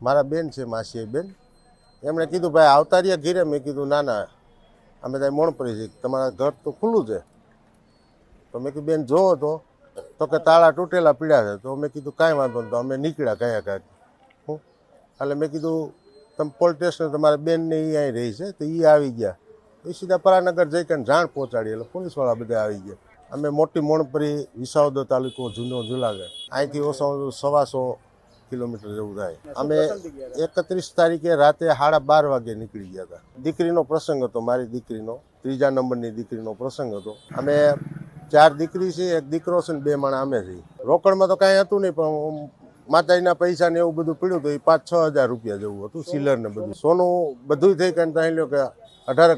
મારા બેન છે માસી બેન. એમણે કીધું, ભાઈ, આવતા રહ્યા ઘીરે. મેં કીધું, ના ના, અમે ત્યાં મોણપરી છીએ તમારા ઘર તો ખુલ્લું છે. તો મેં કીધું, બેન જોવો તો. તો કે તાળા તૂટેલા પીડ્યા છે. તો મેં કીધું, કાંઈ વાંધો નહીં અમે નીકળ્યા કયા કાંઈક હું? એટલે મેં કીધું, તમે પોલીસ સ્ટેશન તમારા બેનને એ અહીં રહી છે, તો એ આવી ગયા. એ સીધા પરાનગર જઈ કરીને જાણ પહોંચાડી, એટલે પોલીસવાળા બધા આવી ગયા. અમે મોટી મોણપરી વિસાવદર તાલુકો જૂનો જુલાગઢ. અહીંથી ઓછો સવાસો કિલોમીટર જેવું થાય. અમે એકત્રીસ તારીખે રાતે સાડા બાર વાગે નીકળી ગયા હતા. દીકરીનો પ્રસંગ હતો મારી દીકરીનો. ત્રીજા નંબરની દીકરીનો પ્રસંગ હતો. અમે ચાર દીકરી છે એક દીકરો છે ને બે માણા અમે છીએ. રોકડમાં તો કાંઈ હતું નહીં પણ માતાજીના પૈસા ને એવું બધું પીડ્યું તો એ પાંચ છ હજાર રૂપિયા જેવું હતું સિલર ને બધું. સોનું બધું થઈ કરીને ત્યાં લ્યો કે અઢાર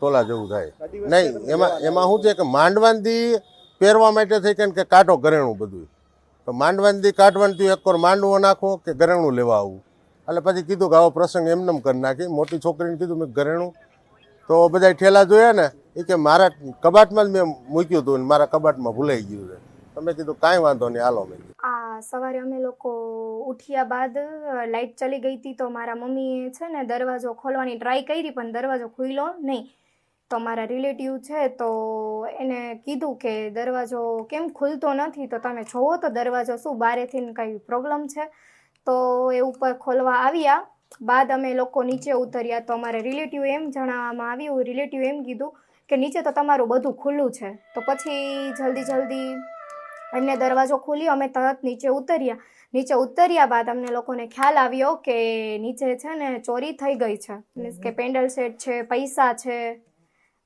તોલા જેવું થાય. નહીં એમાં એમાં શું છે કે માંડવાંદી પહેરવા માટે થઈ કારણ કે કાઢો ઘરેણું બધું તો માંડવાનથી કાઢવાનથી એક કોર માંડવો નાખો કે ઘરેણું લેવા આવું. એટલે પછી કીધું કે આવો પ્રસંગ એમને કરી નાખી. મોટી છોકરીને કીધું મેં ઘરેણું. તો બધા ઠેલા જોયા ને એ કે મારા કબાટમાં જ મેં મૂક્યું હતું ને મારા કબાટમાં ભૂલાઈ ગયું છે. તમે કીધું કાંઈ વાંધો નહીં, હાલો મેં આ સવારે અમે લોકો ઉઠ્યા બાદ લાઇટ ચલી ગઈ હતી તો મારા મમ્મીએ છે ને દરવાજો ખોલવાની ટ્રાય કરી, પણ દરવાજો ખુલ્યો નહીં. તો મારા રિલેટિવ છે તો એને કીધું કે દરવાજો કેમ ખુલતો નથી? તો તમે જોવો તો દરવાજો શું બારેથી કંઈ પ્રોબ્લેમ છે? તો એ ઉપર ખોલવા આવ્યા. બાદ અમે લોકો નીચે ઉતર્યા. તો અમારે રિલેટિવ એમ જણાવવામાં આવ્યું. રિલેટિવ એમ કીધું કે નીચે તો તમારું બધું ખુલ્લું છે. તો પછી જલ્દી જલ્દી એમને દરવાજો ખોલ્યો. અમે તરત નીચે ઉતર્યા. નીચે ઉતર્યા બાદ અમને લોકોને ખ્યાલ આવ્યો કે નીચે છે ને ચોરી થઈ ગઈ છે. મીન્સ કે પેન્ડલ સેટ છે પૈસા છે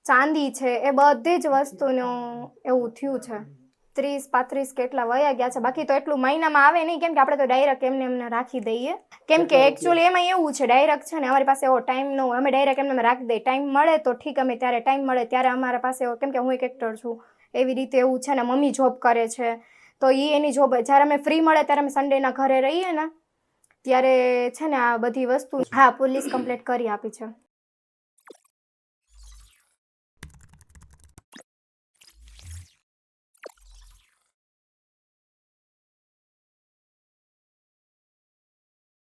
ચાંદી છે એ બધી જ વસ્તુનું એવું થયું છે. ત્રીસ પાંત્રીસ કેટલા વયા ગયા છે. બાકી તો એટલું મહિનામાં આવે નહીં. કેમ કે આપણે તો ડાયરેક્ટ એમને એમને રાખી દઈએ. કેમ કે એકચ્યુઅલી એમાં એવું છે ડાયરેક્ટ છે ને અમારી પાસે એવો ટાઈમ ન હોય અમે ડાયરેક્ટ એમને એમ રાખી દઈએ. ટાઈમ મળે તો ઠીક અમે ત્યારે ટાઈમ મળે ત્યારે અમારા પાસે કેમ કે હું એક એક્ટર છું. એવી રીતે એવું છે ને મમ્મી જોબ કરે છે. તો એ એની જોબ જ્યારે અમે ફ્રી મળે ત્યારે અમે સન્ડેના ઘરે રહીએ ને ત્યારે છે ને આ બધી વસ્તુ હા પોલીસ કમ્પ્લેટ કરી આપી છે.